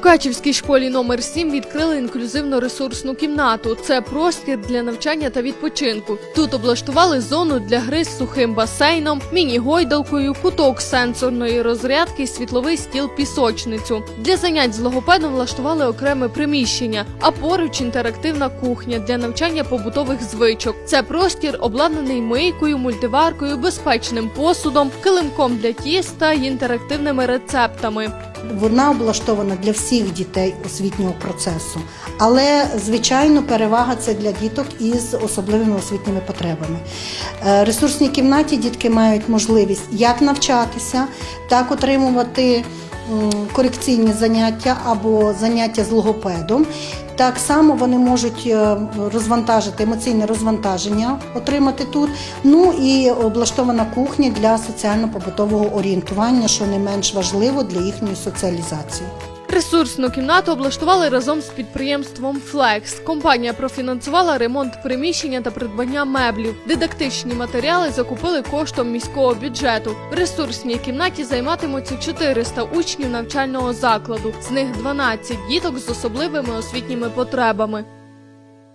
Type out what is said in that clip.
Мукачівській школі номер 7 відкрили інклюзивно-ресурсну кімнату. Це простір для навчання та відпочинку. Тут облаштували зону для гри з сухим басейном, міні-гойдалкою, куток сенсорної розрядки, світловий стіл пісочницю. Для занять з логопедом влаштували окреме приміщення, а поруч інтерактивна кухня для навчання побутових звичок. Це простір обладнаний мийкою, мультиваркою, безпечним посудом, килимком для тіста й інтерактивними рецептами. Вона облаштована для всіх дітей освітнього процесу, але звичайно перевага це для діток із особливими освітніми потребами. Е, Ресурсній кімнаті дітки мають можливість як навчатися, так отримувати корекційні заняття або заняття з логопедом. Так само вони можуть е, розвантажити емоційне розвантаження, отримати тут. Ну і облаштована кухня для соціально-побутового орієнтування, що не менш важливо для їхньої соціалізації. Ресурсну кімнату облаштували разом з підприємством Флекс. Компанія профінансувала ремонт приміщення та придбання меблів. Дидактичні матеріали закупили коштом міського бюджету. В ресурсній кімнаті займатимуться 400 учнів навчального закладу. З них 12 діток з особливими освітніми потребами.